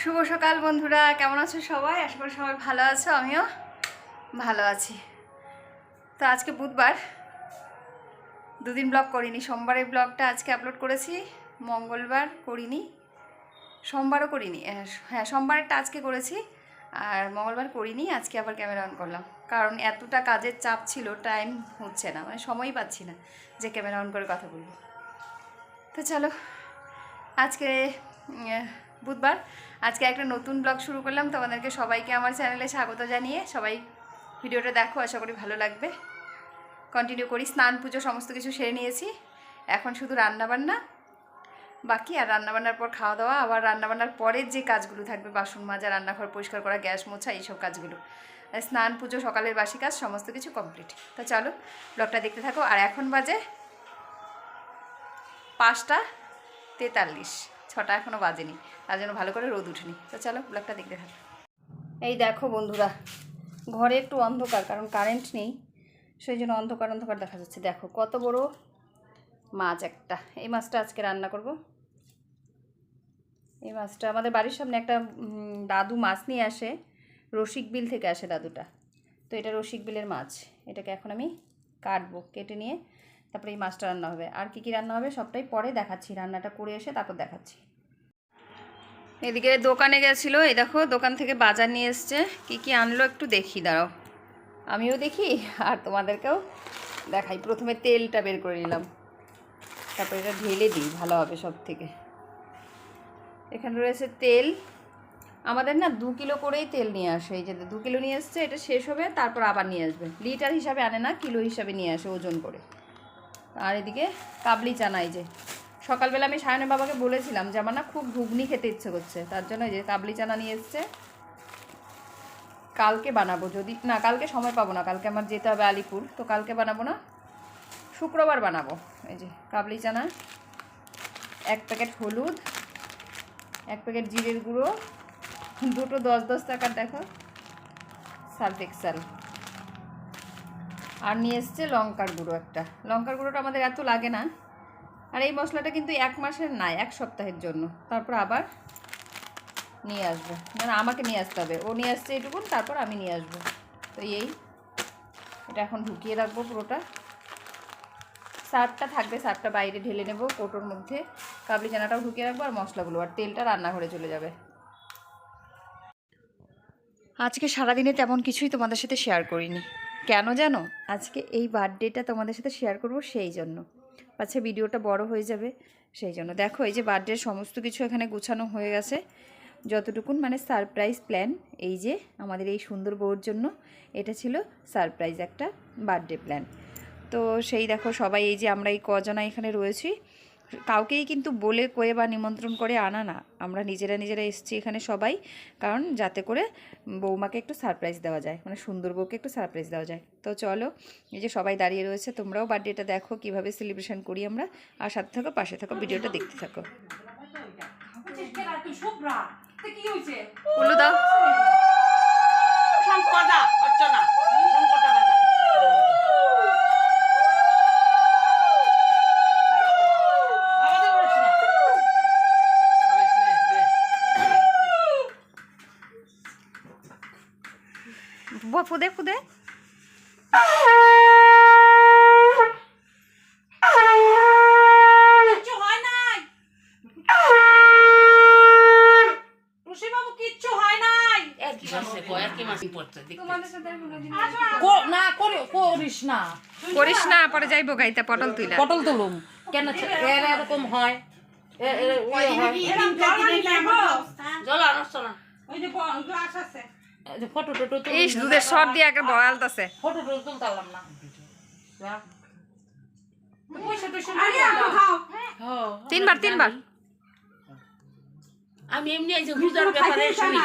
শুভ সকাল বন্ধুরা, কেমন আছো সবাই? আশা করি সবাই ভালো আছো, আমিও ভালো আছি। তো আজকে বুধবার, দুদিন ব্লগ করিনি, সোমবারের ব্লগটা আজকে আপলোড করেছি, মঙ্গলবার করিনি, সোমবারও করিনি হ্যাঁ সোমবারেরটা আজকে করেছি, আর মঙ্গলবার করিনি, আজকে আবার ক্যামেরা অন করলাম। কারণ এতটা কাজের চাপ ছিল টাইম হচ্ছে না মানে সময়ই পাচ্ছি না যে ক্যামেরা অন করে কথা বলব। তো চলো, আজকে বুধবার। আজকে একটা নতুন ব্লগ শুরু করলাম। তোমাদেরকে সবাইকে আমার চ্যানেলে স্বাগত জানিয়ে সবাই ভিডিওটা দেখো, আশা করি ভালো লাগবে। কন্টিনিউ করি, স্নান, পুজো সমস্ত কিছু সেরে নিয়েছি। এখন শুধু রান্নাবান্না, বাকি আর রান্নাবান্নার পর খাওয়া দাওয়া, আবার রান্নাবান্নার পরের যে কাজগুলো থাকবে, বাসন মাজা, রান্নাঘর পরিষ্কার করা, গ্যাস মোছা, এইসব কাজগুলো। স্নান, পুজো, সকালের বাসি কাজ, সমস্ত কিছু কমপ্লিট তো চলো, ব্লগটা দেখতে থাকো। আর এখন বাজে পাঁচটা তেতাল্লিশ। ছটা এখনও বাজেনি। তার জন্য ভালো করে রোদ উঠেনি। তো চলো ব্লগটা দেখতে থাকো। এই দেখো বন্ধুরা, ঘরে একটু অন্ধকার, কারণ কারেন্ট নেই, সেই জন্য অন্ধকার অন্ধকার দেখা যাচ্ছে। দেখো কত বড় মাছ একটা। এই মাছটা আজকে রান্না করব। এই মাছটা আমাদের বাড়ির সামনে একটা দাদু মাছ নিয়ে আসে। রসিক বিল থেকে আসে দাদুটা। তো এটা রসিক বিলের মাছ। এটাকে এখন আমি কাটবো, কেটে নিয়ে তারপরে এই মাছটা রান্না হবে। আর কি কি রান্না হবে সবটাই পরে দেখাচ্ছি। রান্নাটা করে এসে তারপর দেখাচ্ছি। এদিকে দোকানে গেছিল, এই দেখো দোকান থেকে বাজার নিয়ে এসছে। কি কি আনলো একটু দেখি, দাঁড়াও। আমিও দেখি, আর তোমাদেরকেও দেখাই। প্রথমে তেলটা বের করে নিলাম। তারপরে এটা ঢেলে দিই, ভালো হবে সব থেকে এখানে রয়েছে তেল। আমাদের না দু কিলো করেই তেল নিয়ে আসে। এই যে দু কিলো নিয়ে আসছে এটা শেষ হবে, তারপর আবার নিয়ে আসবে। লিটার হিসাবে আনে না, কিলো হিসাবে নিয়ে আসে ওজন করে। আর এদিকে কাবলি চানা, এই যে সকালবেলা আমি সায়নের বাবাকে বলেছিলাম যে আমার না খুব ঘুগনি খেতে ইচ্ছে করছে, তার জন্য যে কাবলি চানা নিয়ে এসছে। কালকে বানাবো, যদি না, কালকে সময় পাবো না, কালকে আমার যেতে হবে আলিপুর, তো কালকে বানাবো না, শুক্রবার বানাবো। এই যে কাবলি চানা, এক প্যাকেট হলুদ, এক প্যাকেট জিরের গুঁড়ো, দুটো দশ দশ টাকার দেখো সার্ফ এক্সাল আর নিয়ে এসছে লঙ্কার গুঁড়ো একটা। লঙ্কার গুঁড়োটা আমাদের এত লাগে না আর এই মশলাটা কিন্তু এক মাসের না এক সপ্তাহের জন্য। তারপর আবার নিয়ে আসব। মানে আমাকে নিয়ে আসতে হবে। ও নিয়ে আসছে এইটুকুন, তারপর আমি নিয়ে আসব। তো এই, এটা এখন ঢুকিয়ে রাখব পুরোটা। সারটা থাকবে সারটা বাইরে ঢেলে নেব কোটোর মধ্যে। কাবলি চানাটাও ঢুকিয়ে রাখব আর মশলাগুলো। আর তেলটা রান্নাঘরে চলে যাবে। আজকে সারাদিনে তেমন কিছুই তোমাদের সাথে শেয়ার করিনি। কেন জানো? আজকে এই বার্থডেটা তোমাদের সাথে শেয়ার করব সেই জন্য। আচ্ছা ভিডিওটা বড় হয়ে যাবে। সেই জন্য দেখো, এই যে বার্থডের সমস্ত কিছু এখানে গুছানো হয়ে গেছে। যতটুকুন মানে সারপ্রাইজ প্ল্যান এই যে আমাদের এই সুন্দর বউর জন্য এটা ছিল সারপ্রাইজ একটা বার্থডে প্ল্যান তো সেই দেখো, সবাই এই যে আমরা এই কজনা এখানে রয়েছি। কাউকেই কিন্তু বলে কয়ে বা নিমন্ত্রণ করে আনা না। আমরা নিজেরা নিজেরা এসেছি এখানে সবাই কারণ যাতে করে বৌমাকে একটু সারপ্রাইজ দেওয়া যায় মানে সুন্দর বউকে একটু সারপ্রাইজ দেওয়া যায়। তো চলো এই যে সবাই দাঁড়িয়ে রয়েছে তোমরাও বার্থডেটা দেখো কীভাবে সেলিব্রেশন করি আমরা। আর সাথে থাকো পাশে থাকো ভিডিওটা দেখতে থাকো। দাও। ফুদে ফুদে হয় হয় না করিস না করিস না পরে যাইবো গাইতে পটল তুইলা পটল তুলুম কেন এরকম হয় এ- এ- ওই হয়। এই যে ফটো টটো তুলি দুধের সর দিয়ে একটা বয়ালতাছে ফটো টটো তুলতে পারলাম না। যা। পয়সা টয়সা নাই হ্যাঁ। তিনবার তিনবার। আমি এমনি আইছি হুজার ব্যাপারে শুনি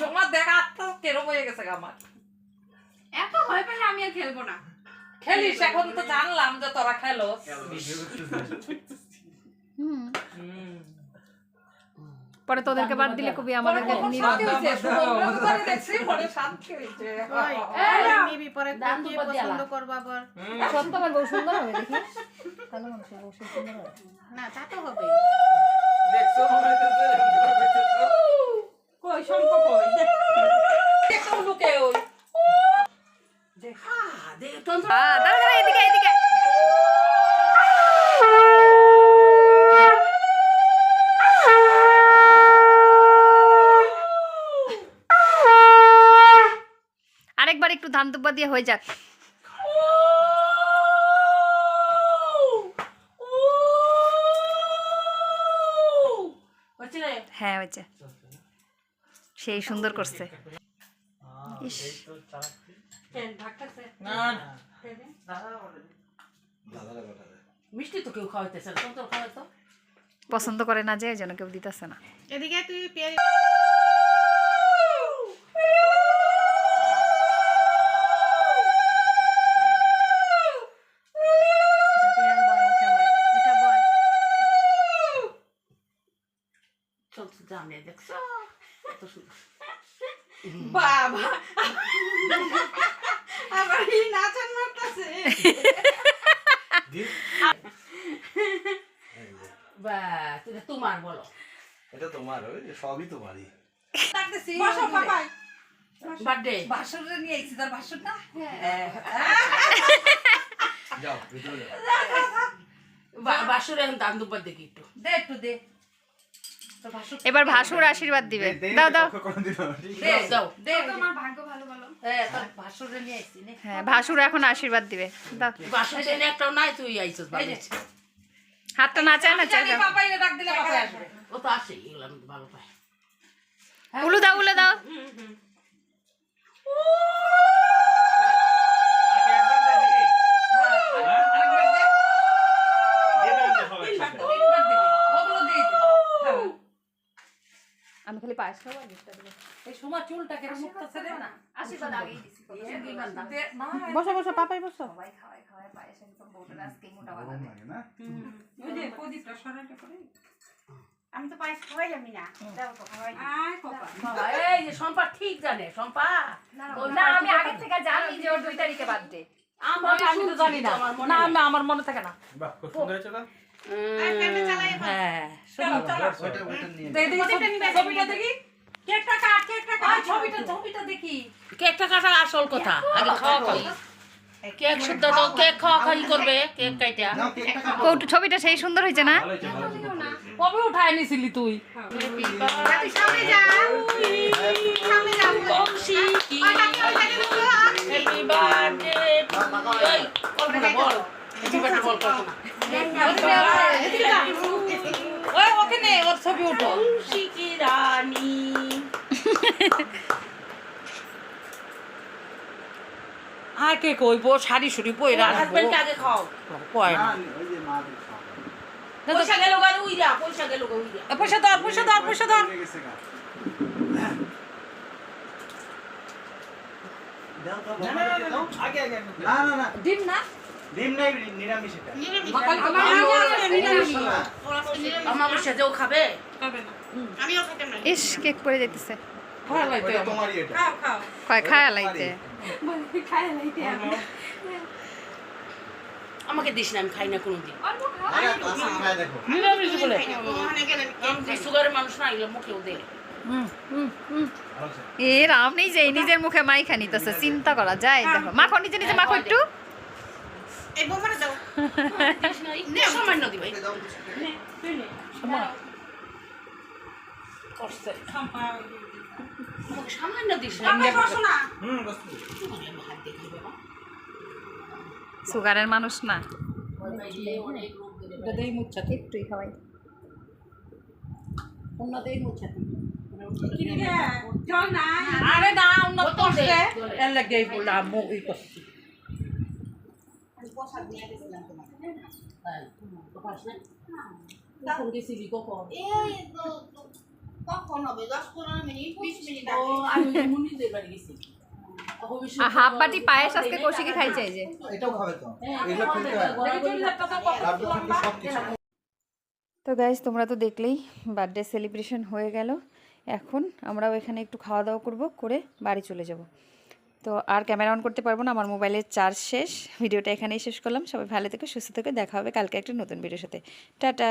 সময় দেখা কেরম হয়ে গেছে আমার। এত ভয় পেলে আমি আর খেলব না। খেলিস এখন তো জানলাম যে তোরা খেলো হুম। পরে তোদেরকে বাদ দিলে কবি আমাদেরকে নিয়ে নিবি পরে দাম কি দুটো পছন্দ করবা আবার? সত্য আমার সুন্দর হবে দেখি। ভালো মানুষের বউ সুন্দর হবে। না তা তো হবে দেখছ কই সম্পর্ক কই? দেখো লুকে ওই। দাঁড়া দাঁড়া এদিকে এদিকে আরেকবার একটু ধান দুব্বা দিয়ে হয়ে যাক হ্যাঁ হয়েছে সেই সুন্দর করছে ইস মিষ্টি তো কেউ খাওয়াইতেছে না। তোর খাওয়াইতো পছন্দ করে না যে এই জন্য কেউ দিতেছে না। এদিকে তুই পেয়ারি জানে দেখছ? বাবা। আবার এই নাচন মারতাছে। বা তুমি তোমার বলো। এটা তোমার ওই সবই তোমারই। ডাকতেছি বসো, পাপাই। বার্থডে বাসুরে নিয়ে আইছি তোর বাসুর না যাও ভিতরে যাও। এখন দান দুবার দেখি একটু। দে একটু দে। এবার ভাসুর আশীর্বাদ দিবে। দাও দাও। হ্যাঁ হ্যাঁ ভাসুর এখন আশীর্বাদ দিবে। দাও। হাতটা নাচায় না চাই উলু দাও উলু দাও আরেকবার দে তিনবার দিবি ওগুলো দিয়ে দে হ্যাঁ। আমি খালি পায়েস এই সময় চুলটা কেন মুক্তাছে রে না। আশীর্বাদ আগেই দিছি বসো বসো পাপাই বসো। সবাই খাওয়ায় খাওয়ায় পায়েস একদম বউটার আজকে মোটা বানাবে ওই যে প্রদীপটা সরাইটা করে আমি তো পায়েস খাওয়াইলামই না। দাও তো খাওয়াই আয় কপা বাবা এই যে সম্পা ঠিক জানে সম্পা না আমি আগে থেকে জানি যে ওর দুই তারিখে বার্থডে। আমি তো জানি না। না না আমার মনে থাকে না। বাহ খুব সুন্দর হয়েছে না হ্যাঁ চলো চলো। ওইটা ওইটা নিয়ে দে দে ছবিটা দেখি। কেকটা কাট কেকটা কাট। ছবিটা ছবিটা দেখি। কেকটা কাটা আসল কথা। আগে খাওয়া খাই। কেক শুদ্ধ তো কেক খাওয়া খাই করবে কেক কাইটা। নাও কেকটা কাটো। কৌটু ছবিটা সেই সুন্দর হয়েছে না? কবে উঠায় নিছিলি তুই? সামনে যা। সামনে যা। বংশী কি? হ্যাপি বার্থডে কল্পনা বল হ্যাপি বার্থডে বল কল্পনা ওই ওকে ওর ছবি উঠো। বংশী কি রানী? হ্যাঁ কে কইবো শাড়ি শুড়ি আগে খাও। কয় না। পয়সা গেল উইরা পয়সা গেল উইরা। পয়সা ধর পয়সা ধর পয়সা ধর। ডিম ডিম নাই নিরামিষ এটা নিরামিষ। আমিও ইস কেক পড়ে যেতেছে কয় খায় লাইতে আমাকে দিস না আমি খাই না কোনোদিন। আরে খায় দেখো। নিরামিষ বলে? ওখানে গেলে আমি সুগারের মানুষ না এগুলো মুখেও দে। ভালো আছে। এ রাম নেই যে নিজের মুখে মাইখা নিতেছে চিন্তা করা যায় দেখো। মাখো নিজে নিজে মাখো একটু। করছে। সামান্য দিস সুগারের মানুষ না। দেই মুচ্ছা একটুই খাওয়াই। অন্যদের আরে না। এর লাগে বললাম মুখ ই করছি। তো পারিস না? কখন গেছিলি কখন? কখন হবে? দশ পনেরো মিনিট বিশ মিনিট হাফ বাটি পায়েস আজকে কৌশিকে খাইছে যে। এটাও খাবে তো? হ্যাঁ, এগুলো হয়। তো গাইজ তোমরা তো দেখলেই বার্থডে সেলিব্রেশন হয়ে গেল। এখন আমরাও এখানে একটু খাওয়া দাওয়া করব করে বাড়ি চলে যাব। তো আর ক্যামেরা অন করতে পারব না আমার মোবাইলের চার্জ শেষ। ভিডিওটা এখানেই শেষ করলাম। সবাই ভালো থেকে সুস্থ থেকে। দেখা হবে কালকে একটা নতুন ভিডিওর সাথে। টাটা!